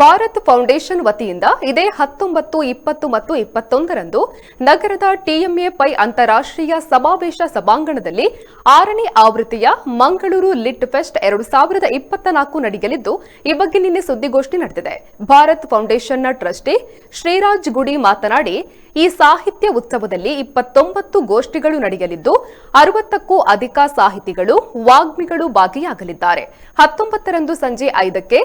Bharat foundation ವತಿಯಿಂದ ಇದೇ ಹತ್ತೊಂಬತ್ತು, ಇಪ್ಪತ್ತು ಮತ್ತು ಇಪ್ಪತ್ತೊಂದರಂದು ನಗರದ ಟಿಎಂಎ ಪೈ ಅಂತಾರಾಷ್ಟ್ರೀಯ ಸಮಾವೇಶ ಸಭಾಂಗಣದಲ್ಲಿ ಆರನೇ ಆವೃತ್ತಿಯ ಮಂಗಳೂರು ಲಿಟ್ ಫೆಸ್ಟ್ ಎರಡು ಸಾವಿರದ ಇಪ್ಪತ್ತ ನಾಲ್ಕು ನಡೆಯಲಿದ್ದು, ಈ ಬಗ್ಗೆ ನಿನ್ನೆ ಸುದ್ದಿಗೋಷ್ಠಿ ನಡೆದಿದೆ. ಭಾರತ್ ಫೌಂಡೇಶನ್ನ ಟ್ರಸ್ಟಿ ಶ್ರೀರಾಜ್ ಗುಡಿ ಮಾತನಾಡಿ ಈ ಸಾಹಿತ್ಯ ಉತ್ಸವದಲ್ಲಿ ಇಪ್ಪತ್ತೊಂಬತ್ತು ಗೋಷ್ಠಿಗಳು ನಡೆಯಲಿದ್ದು, ಅರವತ್ತಕ್ಕೂ ಅಧಿಕ ಸಾಹಿತಿಗಳು, ವಾಗ್ಮಿಗಳು ಭಾಗಿಯಾಗಲಿದ್ದಾರೆ. ಹತ್ತೊಂಬತ್ತರಂದು ಸಂಜೆ ಐದಕ್ಕೆ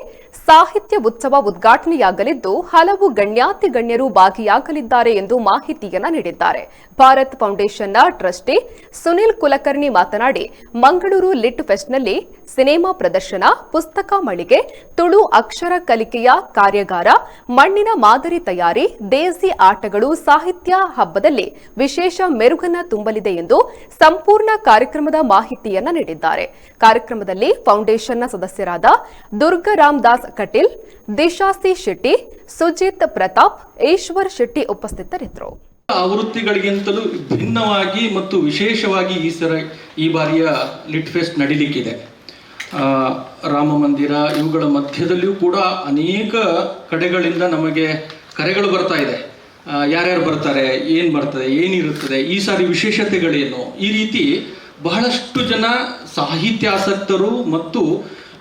ಸಾಹಿತ್ಯ ಉತ್ಸವ ಉದ್ಘಾಟನೆಯಾಗಲಿದ್ದು, ಹಲವು ಗಣ್ಯಾತಿ ಗಣ್ಯರು ಭಾಗಿಯಾಗಲಿದ್ದಾರೆ ಎಂದು ಮಾಹಿತಿಯನ್ನ ನೀಡಿದ್ದಾರೆ. ಭಾರತ್ ಫೌಂಡೇಶನ್ನ ಟ್ರಸ್ಟಿ ಸುನಿಲ್ ಕುಲಕರ್ಣಿ ಮಾತನಾಡಿ, ಮಂಗಳೂರು ಲಿಟ್ ಫೆಸ್ಟ್ನಲ್ಲಿ ಸಿನಿಮಾ ಪ್ರದರ್ಶನ, ಪುಸ್ತಕ ಮಳಿಗೆ, ತುಳು ಅಕ್ಷರ ಕಲಿಕೆಯ ಕಾರ್ಯಾಗಾರ, ಮಣ್ಣಿನ ಮಾದರಿ ತಯಾರಿ, ದೇಸಿ ಆಟಗಳು, ಸಾಹಿತ್ಯ ಹಬ್ಬದಲ್ಲಿ ವಿಶೇಷ ಮೆರುಗನ್ನ ತುಂಬಲಿದೆ ಎಂದು ಸಂಪೂರ್ಣ ಕಾರ್ಯಕ್ರಮದ ಮಾಹಿತಿಯನ್ನ ನೀಡಿದ್ದಾರೆ. ಕಾರ್ಯಕ್ರಮದಲ್ಲಿ ಫೌಂಡೇಶನ್ನ ಸದಸ್ಯರಾದ ದುರ್ಗರಾಮ್ ದಾಸ್ ಕಟೀಲ್, ದಿಶಾಸಿ ಶೆಟ್ಟಿ, ಸುಜಿತ್ ಪ್ರತಾಪ್, ಈಶ್ವರ್ ಶೆಟ್ಟಿ ಉಪಸ್ಥಿತರಿದ್ದರು. ಆವೃತ್ತಿಗಳಿಗಿಂತಲೂ ಭಿನ್ನವಾಗಿ ಮತ್ತು ವಿಶೇಷವಾಗಿ ಈ ಸರ ಈ ಬಾರಿಯ ಲಿಟ್ ಫೆಸ್ಟ್ ನಡೀಲಿಕ್ಕಿದೆ. ರಾಮ ಮಂದಿರ, ಇವುಗಳ ಮಧ್ಯದಲ್ಲಿಯೂ ಕೂಡ ಅನೇಕ ಕಡೆಗಳಿಂದ ನಮಗೆ ಕರೆಗಳು ಬರ್ತಾ ಇದೆ. ಯಾರ್ಯಾರು ಬರ್ತಾರೆ, ಏನು ಬರ್ತದೆ, ಏನಿರುತ್ತದೆ, ಈ ಸಾರಿ ವಿಶೇಷತೆಗಳೇನು? ಈ ರೀತಿ ಬಹಳಷ್ಟು ಜನ ಸಾಹಿತ್ಯಾಸಕ್ತರು ಮತ್ತು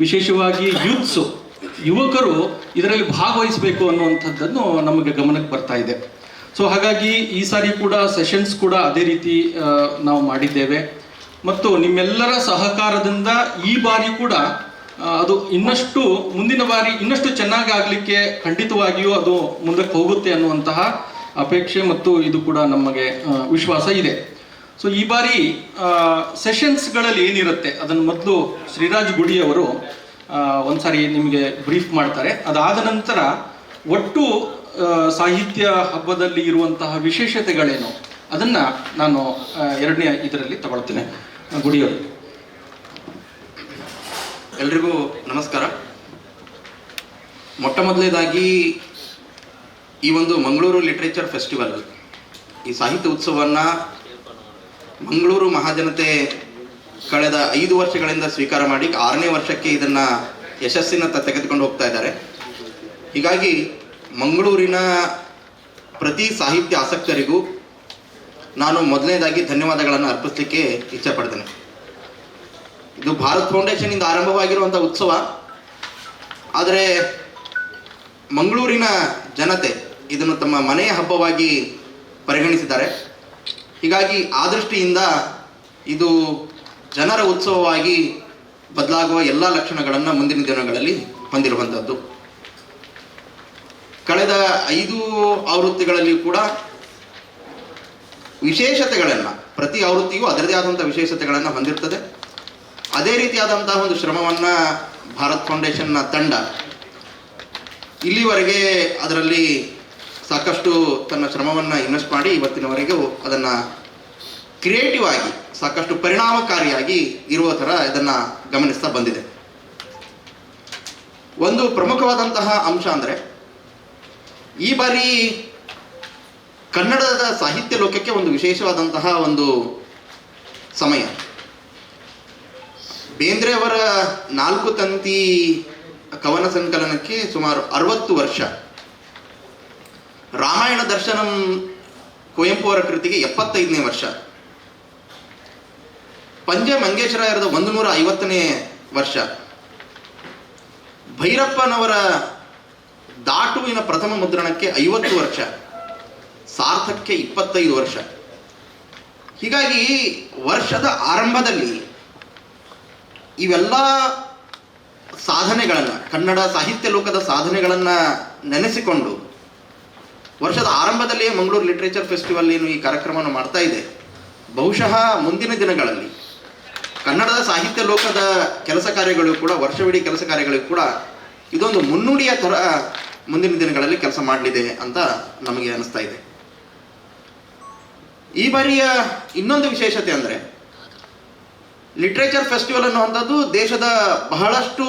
ವಿಶೇಷವಾಗಿ ಯೂತ್ಸು, ಯುವಕರು ಇದರಲ್ಲಿ ಭಾಗವಹಿಸಬೇಕು ಅನ್ನುವಂಥದ್ದನ್ನು ನಮಗೆ ಗಮನಕ್ಕೆ ಬರ್ತಾ ಇದೆ. ಸೊ ಹಾಗಾಗಿ ಈ ಸಾರಿ ಕೂಡ ಸೆಷನ್ಸ್ ಕೂಡ ಅದೇ ರೀತಿ ನಾವು ಮಾಡಿದ್ದೇವೆ. ಮತ್ತು ನಿಮ್ಮೆಲ್ಲರ ಸಹಕಾರದಿಂದ ಈ ಬಾರಿ ಕೂಡ ಅದು ಇನ್ನಷ್ಟು ಮುಂದಿನ ಬಾರಿ ಇನ್ನಷ್ಟು ಚೆನ್ನಾಗಿ ಆಗಲಿಕ್ಕೆ ಖಂಡಿತವಾಗಿಯೂ ಅದು ಮುಂದಕ್ಕೆ ಹೋಗುತ್ತೆ ಅನ್ನುವಂತಹ ಅಪೇಕ್ಷೆ ಮತ್ತು ಇದು ಕೂಡ ನಮಗೆ ವಿಶ್ವಾಸ ಇದೆ. ಸೊ ಈ ಬಾರಿ ಸೆಷನ್ಸ್ಗಳಲ್ಲಿ ಏನಿರುತ್ತೆ? ಅದನ್ನು ಮೊದಲು ಶ್ರೀರಾಜ್ ಗುಡಿಯವರು ಒಂದ್ಸಾರಿ ನಿಮಗೆ ಬ್ರೀಫ್ ಮಾಡ್ತಾರೆ. ಅದಾದ ನಂತರ ಒಟ್ಟು ಸಾಹಿತ್ಯ ಹಬ್ಬದಲ್ಲಿ ಇರುವಂತಹ ವಿಶೇಷತೆಗಳೇನು? ಅದನ್ನ ನಾನು ಎರಡನೇ ಇದರಲ್ಲಿ ತಗೊಳ್ತೇನೆ. ಗುಡಿಯವರು. ಎಲ್ರಿಗೂ ನಮಸ್ಕಾರ. ಮೊಟ್ಟ ಮೊದಲನೇದಾಗಿ ಈ ಒಂದು ಮಂಗಳೂರು ಲಿಟ್ರೇಚರ್ ಫೆಸ್ಟಿವಲ್, ಈ ಸಾಹಿತ್ಯ ಉತ್ಸವವನ್ನು ಮಂಗಳೂರು ಮಹಾಜನತೆ ಕಳೆದ ಐದು ವರ್ಷಗಳಿಂದ ಸ್ವೀಕಾರ ಮಾಡಿ ಆರನೇ ವರ್ಷಕ್ಕೆ ಇದನ್ನು ಯಶಸ್ಸಿನತ್ತ ತೆಗೆದುಕೊಂಡು ಹೋಗ್ತಾ ಇದ್ದಾರೆ. ಹೀಗಾಗಿ ಮಂಗಳೂರಿನ ಪ್ರತಿ ಸಾಹಿತ್ಯ ಆಸಕ್ತರಿಗೂ ನಾನು ಮೊದಲನೇದಾಗಿ ಧನ್ಯವಾದಗಳನ್ನು ಅರ್ಪಿಸಲಿಕ್ಕೆ ಇಚ್ಛೆ ಪಡ್ತೇನೆ. ಇದು ಭಾರತ್ ಫೌಂಡೇಶನಿಂದ ಆರಂಭವಾಗಿರುವಂಥ ಉತ್ಸವ. ಆದರೆ ಮಂಗಳೂರಿನ ಜನತೆ ಇದನ್ನು ತಮ್ಮ ಮನೆಯ ಹಬ್ಬವಾಗಿ ಪರಿಗಣಿಸಿದ್ದಾರೆ. ಹೀಗಾಗಿ ಆ ದೃಷ್ಟಿಯಿಂದ ಇದು ಜನರ ಉತ್ಸವವಾಗಿ ಬದಲಾಗುವ ಎಲ್ಲ ಲಕ್ಷಣಗಳನ್ನು ಮುಂದಿನ ದಿನಗಳಲ್ಲಿ ಹೊಂದಿರುವಂಥದ್ದು ಕಳೆದ ಐದು ಆವೃತ್ತಿಗಳಲ್ಲಿ ಕೂಡ ವಿಶೇಷತೆಗಳನ್ನು, ಪ್ರತಿ ಆವೃತ್ತಿಯೂ ಅದರದೇ ಆದಂಥ ವಿಶೇಷತೆಗಳನ್ನು ಹೊಂದಿರ್ತದೆ. ಅದೇ ರೀತಿಯಾದಂತಹ ಒಂದು ಶ್ರಮವನ್ನು ಭಾರತ್ ಫೌಂಡೇಶನ್ನ ತಂಡ ಇಲ್ಲಿವರೆಗೆ ಅದರಲ್ಲಿ ಸಾಕಷ್ಟು ತನ್ನ ಶ್ರಮವನ್ನು ಇನ್ವೆಸ್ಟ್ ಮಾಡಿ ಇವತ್ತಿನವರೆಗೂ ಅದನ್ನು ಕ್ರಿಯೇಟಿವ್ ಆಗಿ, ಸಾಕಷ್ಟು ಪರಿಣಾಮಕಾರಿಯಾಗಿ ಇರುವ ಥರ ಇದನ್ನು ಗಮನಿಸ್ತಾ ಬಂದಿದೆ. ಒಂದು ಪ್ರಮುಖವಾದಂತಹ ಅಂಶ ಅಂದರೆ, ಈ ಬಾರಿ ಕನ್ನಡದ ಸಾಹಿತ್ಯ ಲೋಕಕ್ಕೆ ಒಂದು ವಿಶೇಷವಾದಂತಹ ಒಂದು ಸಮಯ. ಬೇಂದ್ರೆ ಅವರ ನಾಲ್ಕು ತಂತಿ ಕವನ ಸಂಕಲನಕ್ಕೆ ಸುಮಾರು ಅರವತ್ತು ವರ್ಷ. ರಾಮಾಯಣ ದರ್ಶನಂ ಕುವೆಂಪು ಅವರ ಕೃತಿಗೆ ಎಪ್ಪತ್ತೈದನೇ ವರ್ಷ. ಪಂಜೆ ಮಂಗೇಶ್ವರಾಯರದ ಒಂದು ನೂರ ಐವತ್ತನೇ ವರ್ಷ. ಭೈರಪ್ಪನವರ ದಾಟುವಿನ ಪ್ರಥಮ ಮುದ್ರಣಕ್ಕೆ ಐವತ್ತು ವರ್ಷ. ಸಾರ್ಥಕ್ಕೆ ಇಪ್ಪತ್ತೈದು ವರ್ಷ. ಹೀಗಾಗಿ ವರ್ಷದ ಆರಂಭದಲ್ಲಿ ಇವೆಲ್ಲ ಸಾಧನೆಗಳನ್ನು, ಕನ್ನಡ ಸಾಹಿತ್ಯ ಲೋಕದ ಸಾಧನೆಗಳನ್ನು ನೆನೆಸಿಕೊಂಡು ವರ್ಷದ ಆರಂಭದಲ್ಲಿಯೇ ಮಂಗಳೂರು ಲಿಟ್ರೇಚರ್ ಫೆಸ್ಟಿವಲ್ ಏನು ಈ ಕಾರ್ಯಕ್ರಮವನ್ನು ಮಾಡ್ತಾ ಇದೆ. ಬಹುಶಃ ಮುಂದಿನ ದಿನಗಳಲ್ಲಿ ಕನ್ನಡದ ಸಾಹಿತ್ಯ ಲೋಕದ ಕೆಲಸ ಕಾರ್ಯಗಳು ಕೂಡ, ವರ್ಷವಿಡೀ ಕೆಲಸ ಕಾರ್ಯಗಳಿಗೂ ಕೂಡ ಇದೊಂದು ಮುನ್ನುಡಿಯ ಥರ ಮುಂದಿನ ದಿನಗಳಲ್ಲಿ ಕೆಲಸ ಮಾಡಲಿದೆ ಅಂತ ನಮಗೆ ಅನಿಸ್ತಾ ಇದೆ. ಈ ಬಾರಿಯ ಇನ್ನೊಂದು ವಿಶೇಷತೆ ಅಂದರೆ ಲಿಟ್ರೇಚರ್ ಫೆಸ್ಟಿವಲ್ ಅನ್ನುವಂಥದ್ದು ದೇಶದ ಬಹಳಷ್ಟು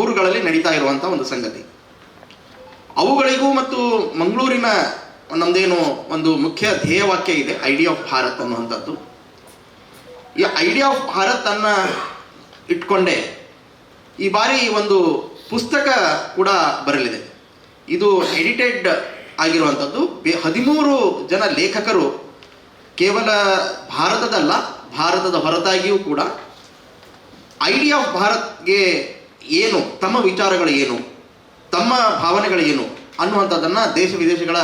ಊರುಗಳಲ್ಲಿ ನಡೀತಾ ಇರುವಂಥ ಒಂದು ಸಂಗತಿ. ಅವುಗಳಿಗೂ ಮತ್ತು ಮಂಗಳೂರಿನ ನಮ್ಮದೇನು ಒಂದು ಮುಖ್ಯ ಧ್ಯೇಯವಾಕ್ಯ ಇದೆ, ಐಡಿಯಾ ಆಫ್ ಭಾರತ್ ಅನ್ನುವಂಥದ್ದು. ಈ ಐಡಿಯಾ ಆಫ್ ಭಾರತ್ ಅನ್ನ ಇಟ್ಕೊಂಡೇ ಈ ಬಾರಿ ಒಂದು ಪುಸ್ತಕ ಕೂಡ ಬರಲಿದೆ. ಇದು ಎಡಿಟೆಡ್ ಆಗಿರುವಂಥದ್ದು. ಹದಿಮೂರು ಜನ ಲೇಖಕರು ಕೇವಲ ಭಾರತದಲ್ಲ, ಭಾರತದ ಹೊರತಾಗಿಯೂ ಕೂಡ ಐಡಿಯಾ ಆಫ್ ಭಾರತ್ಗೆ ಏನು, ತಮ್ಮ ವಿಚಾರಗಳು ಏನು, ತಮ್ಮ ಭಾವನೆಗಳು ಏನು ಅನ್ನುವಂಥದ್ದನ್ನು ದೇಶ ವಿದೇಶಗಳ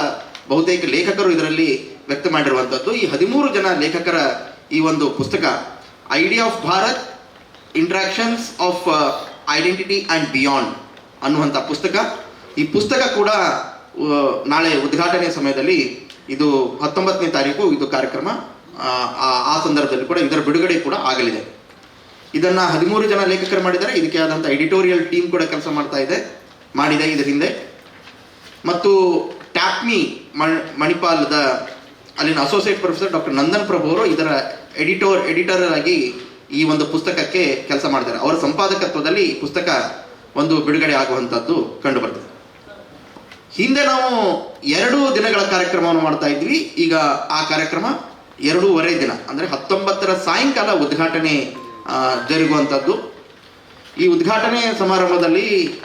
ಬಹುತೇಕ ಲೇಖಕರು ಇದರಲ್ಲಿ ವ್ಯಕ್ತ ಮಾಡಿರುವಂಥದ್ದು. ಈ ಹದಿಮೂರು ಜನ ಲೇಖಕರ ಈ ಒಂದು ಪುಸ್ತಕ, idea of Bharat intersections of identity and beyond ಅನ್ನುವಂಥ ಪುಸ್ತಕ. ಈ ಪುಸ್ತಕ ಕೂಡ ನಾಳೆ ಉದ್ಘಾಟನೆ ಸಮಯದಲ್ಲಿ ಇದು ಹತ್ತೊಂಬತ್ತನೇ ತಾರೀಕು ಇದು ಕಾರ್ಯಕ್ರಮ. ಆ, ಸಂದರ್ಭದಲ್ಲಿ ಕೂಡ ಇದರ ಬಿಡುಗಡೆ ಕೂಡ ಆಗಲಿದೆ. ಇದನ್ನ ಹದಿಮೂರು ಜನ ಲೇಖಕರು ಮಾಡಿದ್ದಾರೆ. ಇದಕ್ಕೆ ಆದಂಥ ಎಡಿಟೋರಿಯಲ್ ಟೀಮ್ ಕೂಡ ಕೆಲಸ ಮಾಡ್ತಾ ಇದೆ ಮಾಡಿದೆ ಇದರ ಹಿಂದೆ. ಮತ್ತು ಟ್ಯಾಪ್ಮಿ ಮಣ್ ಮಣಿಪಾಲದ ಅಲ್ಲಿನ associate professor doctor Nandan Prabhu ಅವರು ಇದರ ಎಡಿಟೋರ್ ಎಡಿಟರ್ ಆಗಿ ಈ ಒಂದು ಪುಸ್ತಕಕ್ಕೆ ಕೆಲಸ ಮಾಡಿದ್ದಾರೆ ಅವರ ಸಂಪಾದಕತ್ವದಲ್ಲಿ ಪುಸ್ತಕ ಒಂದು ಬಿಡುಗಡೆ ಆಗುವಂಥದ್ದು ಕಂಡು ಬರ್ತದೆ. ಹಿಂದೆ ನಾವು ಎರಡು ದಿನಗಳ ಕಾರ್ಯಕ್ರಮವನ್ನು ಮಾಡ್ತಾ ಇದ್ವಿ. ಈಗ ಆ ಕಾರ್ಯಕ್ರಮ ಎರಡೂವರೆ ದಿನ, ಅಂದರೆ ಹತ್ತೊಂಬತ್ತರ ಸಾಯಂಕಾಲ ಉದ್ಘಾಟನೆ ಜರುಗುವಂಥದ್ದು. ಈ ಉದ್ಘಾಟನೆ ಸಮಾರಂಭದಲ್ಲಿ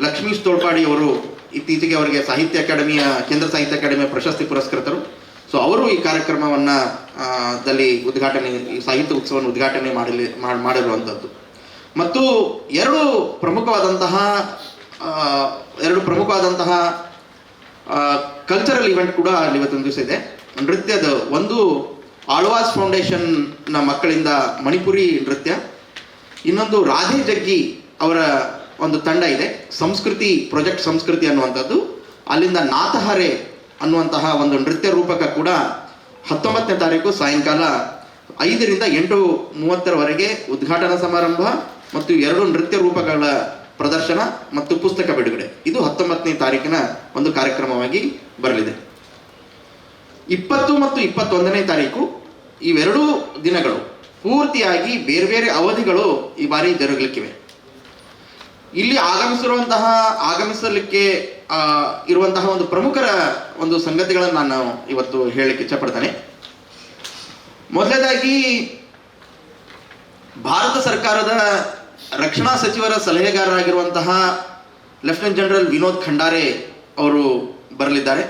ಲಕ್ಷ್ಮೀಶ್ ತೋಳ್ಪಾಡಿ ಅವರು ಇತ್ತೀಚೆಗೆ ಅವರಿಗೆ ಸಾಹಿತ್ಯ ಅಕಾಡೆಮಿಯ, ಕೇಂದ್ರ ಸಾಹಿತ್ಯ ಅಕಾಡೆಮಿಯ ಪ್ರಶಸ್ತಿ ಪುರಸ್ಕೃತರು. ಸೊ, ಅವರು ಈ ಕಾರ್ಯಕ್ರಮವನ್ನು ದಲ್ಲಿ ಉದ್ಘಾಟನೆ, ಈ ಸಾಹಿತ್ಯ ಉತ್ಸವವನ್ನು ಉದ್ಘಾಟನೆ ಮಾಡಲಿ, ಮಾಡ್- ಮಾಡಿರುವಂಥದ್ದು. ಮತ್ತು ಎರಡು ಪ್ರಮುಖವಾದಂತಹ ಎರಡು ಪ್ರಮುಖವಾದಂತಹ ಕಲ್ಚರಲ್ ಇವೆಂಟ್ ಕೂಡ ಅಲ್ಲಿ ಇವತ್ತೊಂದು ದಿವಸ ಇದೆ. ನೃತ್ಯದ ಒಂದು ಆಳ್ವಾಸ್ ಫೌಂಡೇಶನ್ನ ಮಕ್ಕಳಿಂದ ಮಣಿಪುರಿ ನೃತ್ಯ. ಇನ್ನೊಂದು ರಾಧೆ ಜಗ್ಗಿ ಅವರ ಒಂದು ತಂಡ ಇದೆ. ಸಂಸ್ಕೃತಿ ಪ್ರಾಜೆಕ್ಟ್ ಸಂಸ್ಕೃತಿ ಅನ್ನುವಂಥದ್ದು. ಅಲ್ಲಿಂದ ನಾಥಹರೆ ಅನ್ನುವಂತಹ ಒಂದು ನೃತ್ಯ ರೂಪಕ ಕೂಡ ಹತ್ತೊಂಬತ್ತನೇ ತಾರೀಕು ಸಾಯಂಕಾಲ ಐದರಿಂದ ಎಂಟು ಮೂವತ್ತರವರೆಗೆ ಉದ್ಘಾಟನಾ ಸಮಾರಂಭ ಮತ್ತು ಎರಡು ನೃತ್ಯ ರೂಪಗಳ ಪ್ರದರ್ಶನ ಮತ್ತು ಪುಸ್ತಕ ಬಿಡುಗಡೆ. ಇದು ಹತ್ತೊಂಬತ್ತನೇ ತಾರೀಕಿನ ಒಂದು ಕಾರ್ಯಕ್ರಮವಾಗಿ ಬರಲಿದೆ. ಇಪ್ಪತ್ತು ಮತ್ತು ಇಪ್ಪತ್ತೊಂದನೇ ತಾರೀಕು ಇವೆರಡೂ ದಿನಗಳು ಪೂರ್ತಿಯಾಗಿ ಬೇರೆ ಬೇರೆ ಅವಧಿಗಳು ಈ ಬಾರಿ ಜರುಗಲಿಕ್ಕಿವೆ. ಇಲ್ಲಿ ಆಗಮಿಸಿರುವಂತಹ, ಆಗಮಿಸಲಿಕ್ಕೆ ಇರುವಂತಹ ಒಂದು ಪ್ರಮುಖರ ಒಂದು ಸಂಗತಿಗಳನ್ನು ನಾನು ಇವತ್ತು ಹೇಳಲಿಕ್ಕೆ ಇಚ್ಛಪಡ್ತೇನೆ. ಮೊದಲನೇದಾಗಿ, ಭಾರತ ಸರ್ಕಾರದ ರಕ್ಷಣಾ ಸಚಿವರ ಸಲಹೆಗಾರರಾಗಿರುವಂತಹ ಲೆಫ್ಟಿನೆಂಟ್ ಜನರಲ್ ವಿನೋದ್ ಖಂಡಾರೆ ಅವರು ಬರಲಿದ್ದಾರೆ.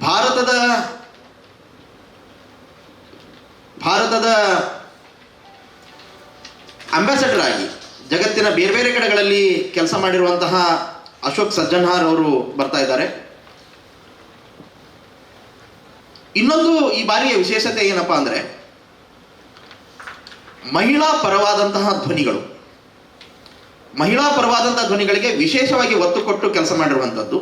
ಭಾರತದ ಭಾರತದ ಅಂಬಾಸಡರ್ ಆಗಿ ಜಗತ್ತಿನ ಬೇರೆ ಬೇರೆ ಕಡೆಗಳಲ್ಲಿ ಕೆಲಸ ಮಾಡಿರುವಂತಹ ಅಶೋಕ್ ಸಜ್ಜನ್ಹಾರ್ ಅವರು ಬರ್ತಾ ಇದ್ದಾರೆ. ಇನ್ನೊಂದು ಈ ಬಾರಿಯ ವಿಶೇಷತೆ ಏನಪ್ಪಾ ಅಂದ್ರೆ ಮಹಿಳಾ ಪರವಾದಂತಹ ಧ್ವನಿಗಳು. ಮಹಿಳಾ ಪರವಾದಂತಹ ಧ್ವನಿಗಳಿಗೆ ವಿಶೇಷವಾಗಿ ಒತ್ತು ಕೊಟ್ಟು ಕೆಲಸ ಮಾಡಿರುವಂಥದ್ದು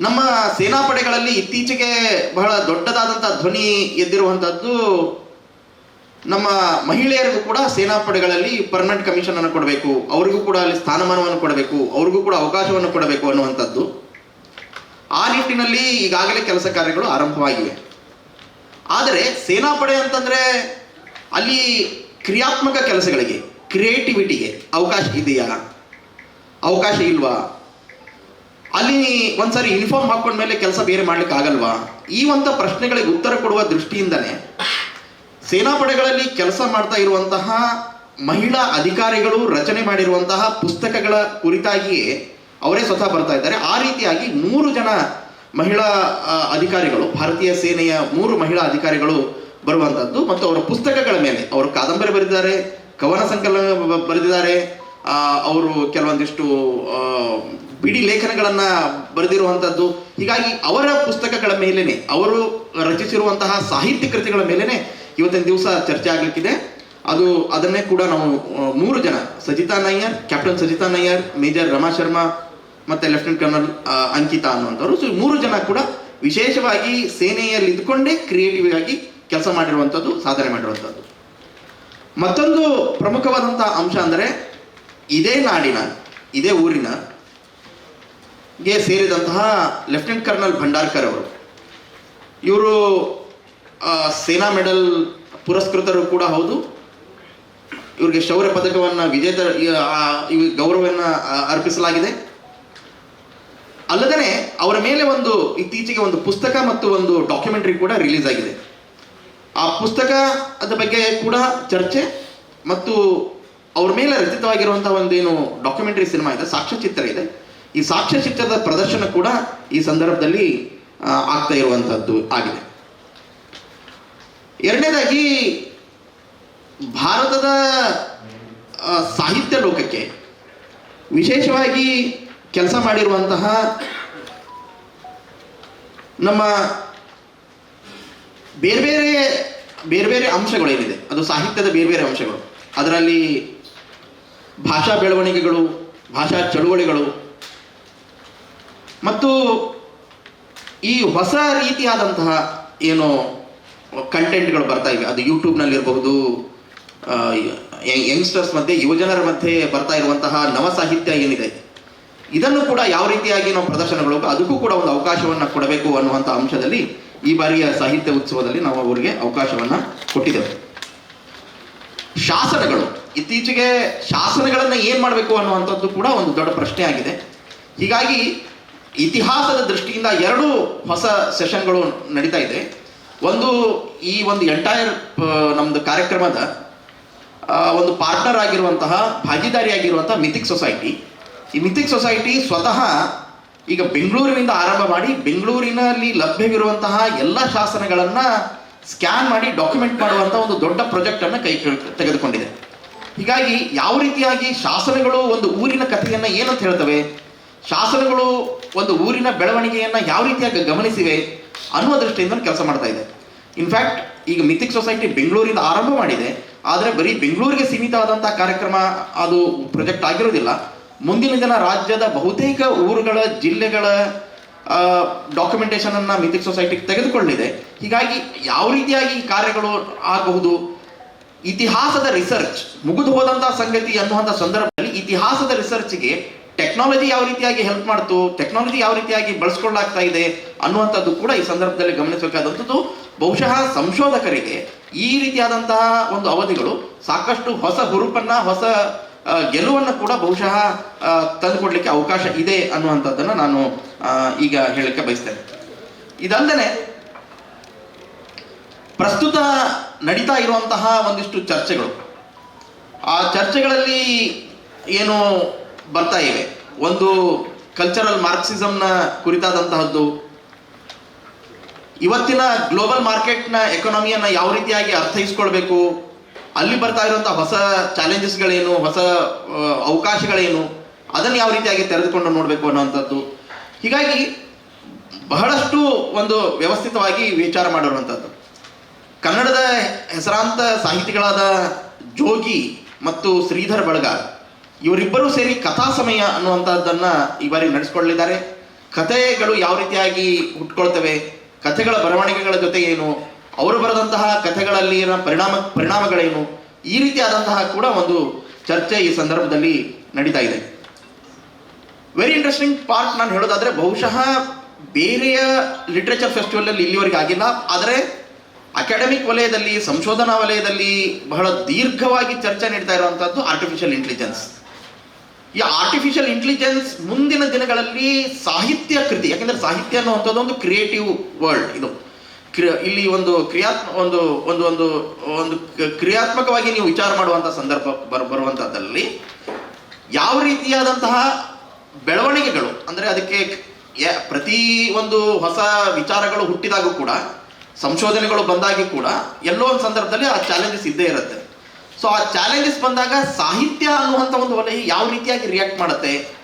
ನಮ್ಮ ಸೇನಾಪಡೆಗಳಲ್ಲಿ ಇತ್ತೀಚೆಗೆ ಬಹಳ ದೊಡ್ಡದಾದಂಥ ಧ್ವನಿ ಎದ್ದಿರುವಂಥದ್ದು ನಮ್ಮ ಮಹಿಳೆಯರಿಗೂ ಕೂಡ ಸೇನಾಪಡೆಗಳಲ್ಲಿ ಪರ್ಮನೆಂಟ್ ಕಮಿಷನ್ ಅನ್ನು ಕೊಡಬೇಕು, ಅವರಿಗೂ ಕೂಡ ಅಲ್ಲಿ ಸ್ಥಾನಮಾನವನ್ನು ಕೊಡಬೇಕು, ಅವ್ರಿಗೂ ಕೂಡ ಅವಕಾಶವನ್ನು ಕೊಡಬೇಕು ಅನ್ನುವಂಥದ್ದು. ಆ ನಿಟ್ಟಿನಲ್ಲಿ ಈಗಾಗಲೇ ಕೆಲಸ ಕಾರ್ಯಗಳು ಆರಂಭವಾಗಿವೆ. ಆದರೆ ಸೇನಾಪಡೆ ಅಂತಂದ್ರೆ ಅಲ್ಲಿ ಕ್ರಿಯಾತ್ಮಕ ಕೆಲಸಗಳಿಗೆ ಕ್ರಿಯೇಟಿವಿಟಿಗೆ ಅವಕಾಶ ಇದೆಯಾ? ಅವಕಾಶ ಇಲ್ವಾ? ಅಲ್ಲಿ ಒಂದ್ಸರಿ ಯೂನಿಫಾರ್ಮ್ ಹಾಕೊಂಡ್ಮೇಲೆ ಕೆಲಸ ಬೇರೆ ಮಾಡ್ಲಿಕ್ಕೆ ಆಗಲ್ವಾ? ಈ ಒಂದು ಪ್ರಶ್ನೆಗಳಿಗೆ ಉತ್ತರ ಕೊಡುವ ದೃಷ್ಟಿಯಿಂದನೇ ಸೇನಾಪಡೆಗಳಲ್ಲಿ ಕೆಲಸ ಮಾಡ್ತಾ ಇರುವಂತಹ ಮಹಿಳಾ ಅಧಿಕಾರಿಗಳು ರಚನೆ ಮಾಡಿರುವಂತಹ ಪುಸ್ತಕಗಳ ಕುರಿತಾಗಿಯೇ ಅವರೇ ಸ್ವತಃ ಬರ್ತಾ ಇದ್ದಾರೆ. ಆ ರೀತಿಯಾಗಿ ಮೂರು ಜನ ಮಹಿಳಾ ಅಧಿಕಾರಿಗಳು, ಭಾರತೀಯ ಸೇನೆಯ ಮೂರು ಮಹಿಳಾ ಅಧಿಕಾರಿಗಳು ಬರುವಂಥದ್ದು ಮತ್ತು ಅವರ ಪುಸ್ತಕಗಳ ಮೇಲೆ. ಅವರು ಕಾದಂಬರಿ ಬರೆದಿದ್ದಾರೆ, ಕವನ ಸಂಕಲನ ಬರೆದಿದ್ದಾರೆ. ಅವರು ಕೆಲವೊಂದಿಷ್ಟು ಬಿಡಿ ಲೇಖನಗಳನ್ನ ಬರೆದಿರುವಂಥದ್ದು ಹೀಗಾಗಿ ಅವರ ಪುಸ್ತಕಗಳ ಮೇಲೇನೆ, ಅವರು ರಚಿಸಿರುವಂತಹ ಸಾಹಿತ್ಯ ಕೃತಿಗಳ ಮೇಲೇನೆ ಇವತ್ತಿನ ದಿವಸ ಚರ್ಚೆ ಆಗಲಿಕ್ಕಿದೆ. ಅದು, ಅದನ್ನೇ ಕೂಡ ನಾವು ಮೂರು ಜನ, ಸಜಿತಾ ನಯ್ಯರ್, ಕ್ಯಾಪ್ಟನ್ ಸಜಿತಾ ನಯ್ಯರ್, ಮೇಜರ್ ರಮಾ ಶರ್ಮಾ ಮತ್ತೆ ಲೆಫ್ಟಿನೆಂಟ್ ಕರ್ನಲ್ ಅಂಕಿತಾ ಅನ್ನುವಂಥವ್ರು. ಸೊ, ಮೂರು ಜನ ಕೂಡ ವಿಶೇಷವಾಗಿ ಸೇನೆಯಲ್ಲಿ ಇದ್ಕೊಂಡೇ ಕ್ರಿಯೇಟಿವ್ ಆಗಿ ಕೆಲಸ ಮಾಡಿರುವಂಥದ್ದು, ಸಾಧನೆ ಮಾಡಿರುವಂಥದ್ದು. ಮತ್ತೊಂದು ಪ್ರಮುಖವಾದಂಥ ಅಂಶ ಅಂದರೆ, ಇದೇ ನಾಡಿನ, ಇದೇ ಊರಿನ ಗೆ ಸೇರಿದಂತಹ ಲೆಫ್ಟಿನೆಂಟ್ ಕರ್ನಲ್ ಭಂಡಾರ್ಕರ್ ಅವರು. ಇವರು ಸೇನಾ ಮೆಡಲ್ ಪುರಸ್ಕೃತರು ಕೂಡ ಹೌದು. ಇವರಿಗೆ ಶೌರ್ಯ ಪದಕವನ್ನು ವಿಜೇತ ಗೌರವವನ್ನು ಅರ್ಪಿಸಲಾಗಿದೆ. ಅಲ್ಲದೇ ಅವರ ಮೇಲೆ ಒಂದು, ಇತ್ತೀಚೆಗೆ ಒಂದು ಪುಸ್ತಕ ಮತ್ತು ಒಂದು ಡಾಕ್ಯುಮೆಂಟ್ರಿ ಕೂಡ ರಿಲೀಸ್ ಆಗಿದೆ. ಆ ಪುಸ್ತಕ ಬಗ್ಗೆ ಕೂಡ ಚರ್ಚೆ ಮತ್ತು ಅವ್ರ ಮೇಲೆ ರಚಿತವಾಗಿರುವಂತಹ ಒಂದೇನು ಡಾಕ್ಯುಮೆಂಟರಿ ಸಿನಿಮಾ ಇದೆ ಸಾಕ್ಷ್ಯಚಿತ್ರ ಇದೆ. ಈ ಸಾಕ್ಷ್ಯಚಿತ್ರದ ಪ್ರದರ್ಶನ ಕೂಡ ಈ ಸಂದರ್ಭದಲ್ಲಿ ಆಗ್ತಾ ಇರುವಂತಹದ್ದು ಆಗಿದೆ. ಎರಡನೇದಾಗಿ, ಭಾರತದ ಸಾಹಿತ್ಯ ಲೋಕಕ್ಕೆ ವಿಶೇಷವಾಗಿ ಕೆಲಸ ಮಾಡಿರುವಂತಹ ನಮ್ಮ ಬೇರೆ ಬೇರೆ ಬೇರೆ ಬೇರೆ ಅಂಶಗಳು ಏನಿದೆ? ಅದು ಸಾಹಿತ್ಯದ ಬೇರೆ ಬೇರೆ ಅಂಶಗಳು. ಅದರಲ್ಲಿ ಭಾಷಾ ಬೆಳವಣಿಗೆಗಳು, ಭಾಷಾ ಚಳುವಳಿಗಳು. ಮತ್ತು ಈ ಹೊಸ ರೀತಿಯಾದಂತಹ ಏನು ಕಂಟೆಂಟ್ಗಳು ಬರ್ತಾ ಇವೆ. ಅದು ಯೂಟ್ಯೂಬ್ನಲ್ಲಿರಬಹುದು ಯಂಗ್ಸ್ಟರ್ಸ್ ಮಧ್ಯೆ, ಯುವಜನರ ಮಧ್ಯೆ ಬರ್ತಾ ಇರುವಂತಹ ನವ ಸಾಹಿತ್ಯ ಏನಿದೆ. ಇದನ್ನು ಕೂಡ ಯಾವ ರೀತಿಯಾಗಿ ನಾವು ಪ್ರದರ್ಶನಗಳು ಅದಕ್ಕೂ ಕೂಡ ಒಂದು ಅವಕಾಶವನ್ನು ಕೊಡಬೇಕು ಅನ್ನುವಂಥ ಅಂಶದಲ್ಲಿ ಈ ಬಾರಿಯ ಸಾಹಿತ್ಯ ಉತ್ಸವದಲ್ಲಿ ನಾವು ಅವರಿಗೆ ಅವಕಾಶವನ್ನು ಕೊಟ್ಟಿದ್ದೇವೆ. ಶಾಸನಗಳು. ಇತ್ತೀಚೆಗೆ ಶಾಸನಗಳನ್ನು ಏನು ಮಾಡಬೇಕು ಅನ್ನುವಂಥದ್ದು ಕೂಡ ಒಂದು ದೊಡ್ಡ ಪ್ರಶ್ನೆ ಆಗಿದೆ. ಹೀಗಾಗಿ ಇತಿಹಾಸದ ದೃಷ್ಟಿಯಿಂದ ಎರಡು ಹೊಸ ಸೆಷನ್ಗಳು ನಡೀತಾ ಇದೆ. ಒಂದು ಈ ಒಂದು ಎಂಟೈರ್ ನಮ್ಮದು ಕಾರ್ಯಕ್ರಮದ ಒಂದು ಪಾರ್ಟ್ನರ್ ಆಗಿರುವಂತಹ, ಭಾಗಿದಾರಿಯಾಗಿರುವಂತಹ ಮಿಥಿಕ್ ಸೊಸೈಟಿ. ಈ ಮಿಥಿಕ್ ಸೊಸೈಟಿ ಸ್ವತಃ ಈಗ ಬೆಂಗಳೂರಿನಿಂದ ಆರಂಭ ಮಾಡಿ ಬೆಂಗಳೂರಿನಲ್ಲಿ ಲಭ್ಯವಿರುವಂತಹ ಎಲ್ಲ ಶಾಸನಗಳನ್ನು ಸ್ಕ್ಯಾನ್ ಮಾಡಿ ಡಾಕ್ಯುಮೆಂಟ್ ಮಾಡುವಂಥ ಒಂದು ದೊಡ್ಡ ಪ್ರಾಜೆಕ್ಟನ್ನು ಕೈ ತೆಗೆದುಕೊಂಡಿದೆ. ಹೀಗಾಗಿ ಯಾವ ರೀತಿಯಾಗಿ ಶಾಸನಗಳು ಒಂದು ಊರಿನ ಕಥೆಯನ್ನು ಏನಂತ ಹೇಳ್ತವೆ? ಶಾಸನಗಳು ಒಂದು ಊರಿನ ಬೆಳವಣಿಗೆಯನ್ನು ಯಾವ ರೀತಿಯಾಗಿ ಗಮನಿಸಿವೆ ಅನ್ನುವ ದೃಷ್ಟಿಯಿಂದ ಕೆಲಸ ಮಾಡ್ತಾ ಇದೆ ಇನ್ಫ್ಯಾಕ್ಟ್ ಈಗ ಮಿಥಿಕ್ ಸೊಸೈಟಿ ಬೆಂಗಳೂರಿಂದ ಆರಂಭ ಮಾಡಿದೆ, ಆದರೆ ಬರೀ ಬೆಂಗಳೂರಿಗೆ ಸೀಮಿತವಾದಂತಹ ಕಾರ್ಯಕ್ರಮ ಅದು ಪ್ರಾಜೆಕ್ಟ್ ಆಗಿರೋದಿಲ್ಲ. ಮುಂದಿನ ದಿನ ರಾಜ್ಯದ ಬಹುತೇಕ ಊರುಗಳ ಜಿಲ್ಲೆಗಳ ಡಾಕ್ಯುಮೆಂಟೇಶನ್ ಅನ್ನ ಮಿಥಿಕ್ ಸೊಸೈಟಿ ತೆಗೆದುಕೊಳ್ಳಿದೆ ಹೀಗಾಗಿ ಯಾವ ರೀತಿಯಾಗಿ ಈ ಕಾರ್ಯಗಳು ಆಗಬಹುದು? ಇತಿಹಾಸದ ರಿಸರ್ಚ್ ಮುಗಿದು ಹೋದಂತಹ ಸಂಗತಿ ಅನ್ನುವಂಥ ಸಂದರ್ಭದಲ್ಲಿ ಇತಿಹಾಸದ ರಿಸರ್ಚ್ಗೆ ಟೆಕ್ನಾಲಜಿ ಯಾವ ರೀತಿಯಾಗಿ ಹೆಲ್ಪ್ ಮಾಡ್ತು ಟೆಕ್ನಾಲಜಿ ಯಾವ ರೀತಿಯಾಗಿ ಬಳಸ್ಕೊಳ್ಳಾಗ್ತಾ ಇದೆ ಅನ್ನುವಂಥದ್ದು ಕೂಡ ಈ ಸಂದರ್ಭದಲ್ಲಿ ಗಮನಿಸಬೇಕಾದಂಥದ್ದು. ಬಹುಶಃ ಸಂಶೋಧಕರಿಗೆ ಈ ರೀತಿಯಾದಂತಹ ಒಂದು ಅವಧಿಗಳು ಸಾಕಷ್ಟು ಹೊಸ ಹುರುಪನ್ನ, ಹೊಸ ಗೆಲುವನ್ನು ಕೂಡ ಬಹುಶಃ ತಂದುಕೊಡ್ಲಿಕ್ಕೆ ಅವಕಾಶ ಇದೆ ಅನ್ನುವಂಥದ್ದನ್ನು ನಾನು ಈಗ ಹೇಳಕ್ಕೆ ಬಯಸ್ತೇನೆ. ಇದಲ್ಲದೆ ಪ್ರಸ್ತುತ ನಡೀತಾ ಇರುವಂತಹ ಒಂದಿಷ್ಟು ಚರ್ಚೆಗಳು. ಆ ಚರ್ಚೆಗಳಲ್ಲಿ ಏನು ಬರ್ತಾ ಇವೆ? ಒಂದು ಕಲ್ಚರಲ್ ಮಾರ್ಕ್ಸಿಸಮ್ನ ಕುರಿತಾದಂತಹದ್ದು, ಇವತ್ತಿನ ಗ್ಲೋಬಲ್ ಮಾರ್ಕೆಟ್ನ ಎಕಾನಮಿಯನ್ನು ಯಾವ ರೀತಿಯಾಗಿ ಅರ್ಥೈಸ್ಕೊಳ್ಬೇಕು? ಅಲ್ಲಿ ಬರ್ತಾ ಇರುವಂತಹ ಹೊಸ ಚಾಲೆಂಜಸ್ಗಳೇನು ಹೊಸ ಅವಕಾಶಗಳೇನು, ಅದನ್ನು ಯಾವ ರೀತಿಯಾಗಿ ತೆರೆದುಕೊಂಡು ನೋಡಬೇಕು ಅನ್ನುವಂಥದ್ದು. ಹೀಗಾಗಿ ಬಹಳಷ್ಟು ಒಂದು ವ್ಯವಸ್ಥಿತವಾಗಿ ವಿಚಾರ ಮಾಡಿರುವಂಥದ್ದು ಕನ್ನಡದ ಹೆಸರಾಂತ ಸಾಹಿತಿಗಳಾದ ಜೋಗಿ ಮತ್ತು ಶ್ರೀಧರ್ ಬಳಗಾರ್, ಇವರಿಬ್ಬರೂ ಸೇರಿ ಕಥಾ ಸಮಯ ಅನ್ನುವಂಥದ್ದನ್ನ ಈ ಬಾರಿ ನಡೆಸ್ಕೊಳ್ಳಿದ್ದಾರೆ ಕಥೆಗಳು ಯಾವ ರೀತಿಯಾಗಿ ಹುಟ್ಕೊಳ್ತವೆ ಕಥೆಗಳ ಬರವಣಿಗೆಗಳ ಜೊತೆ ಏನು ಅವರು ಬರೆದಂತಹ ಕಥೆಗಳಲ್ಲಿನ ಪರಿಣಾಮ, ಪರಿಣಾಮಗಳೇನು? ಈ ರೀತಿಯಾದಂತಹ ಕೂಡ ಒಂದು ಚರ್ಚೆ ಈ ಸಂದರ್ಭದಲ್ಲಿ ನಡೀತಾ ಇದೆ. ವೆರಿ ಇಂಟ್ರೆಸ್ಟಿಂಗ್ ಪಾರ್ಟ್ ನಾನು ಹೇಳೋದಾದ್ರೆ ಬಹುಶಃ ಬೇರೆಯ ಲಿಟ್ರೇಚರ್ ಫೆಸ್ಟಿವಲ್ ಅಲ್ಲಿ ಇಲ್ಲಿವರೆಗೆ ಆಗಿಲ್ಲ. ಆದರೆ ಅಕಾಡೆಮಿಕ್ ವಲಯದಲ್ಲಿ, ಸಂಶೋಧನಾ ವಲಯದಲ್ಲಿ ಬಹಳ ದೀರ್ಘವಾಗಿ ಚರ್ಚೆ ನೀಡ್ತಾ ಇರುವಂತಹದ್ದು ಆರ್ಟಿಫಿಷಿಯಲ್ ಇಂಟೆಲಿಜೆನ್ಸ್ ಈ ಆರ್ಟಿಫಿಷಿಯಲ್ ಇಂಟೆಲಿಜೆನ್ಸ್ ಮುಂದಿನ ದಿನಗಳಲ್ಲಿ ಸಾಹಿತ್ಯ ಕೃತಿ, ಯಾಕೆಂದ್ರೆ ಸಾಹಿತ್ಯ ಅನ್ನುವಂಥದ್ದು ಒಂದು ಕ್ರಿಯೇಟಿವ್ ವರ್ಲ್ಡ್ ಇದು. ಕ್ರಿಯ- ಇಲ್ಲಿ ಒಂದು ಕ್ರಿಯಾತ್ಮ, ಒಂದು ಒಂದು ಒಂದು ಒಂದು ಕ್ರಿಯಾತ್ಮಕವಾಗಿ ನೀವು ವಿಚಾರ ಮಾಡುವಂತಹ ಸಂದರ್ಭ ಬರ್ ಬರುವಂತಹದ್ದಲ್ಲಿ ಯಾವ ರೀತಿಯಾದಂತಹ ಬೆಳವಣಿಗೆಗಳು, ಅಂದ್ರೆ ಅದಕ್ಕೆ ಪ್ರತಿ ಒಂದು ಹೊಸ ವಿಚಾರಗಳು ಹುಟ್ಟಿದಾಗೂ ಕೂಡ, ಸಂಶೋಧನೆಗಳು ಬಂದಾಗಿ ಕೂಡ, ಎಲ್ಲೋ ಒಂದು ಸಂದರ್ಭದಲ್ಲಿ ಆ ಚಾಲೆಂಜಸ್ ಇದ್ದೇ ಇರುತ್ತೆ. ಸೊ ಆ ಚಾಲೆಂಜಸ್ ಬಂದಾಗ ಸಾಹಿತ್ಯ ಅನ್ನುವಂಥ ಒಂದು ವಲಯ ಯಾವ ರೀತಿಯಾಗಿ ರಿಯಾಕ್ಟ್ ಮಾಡುತ್ತೆ?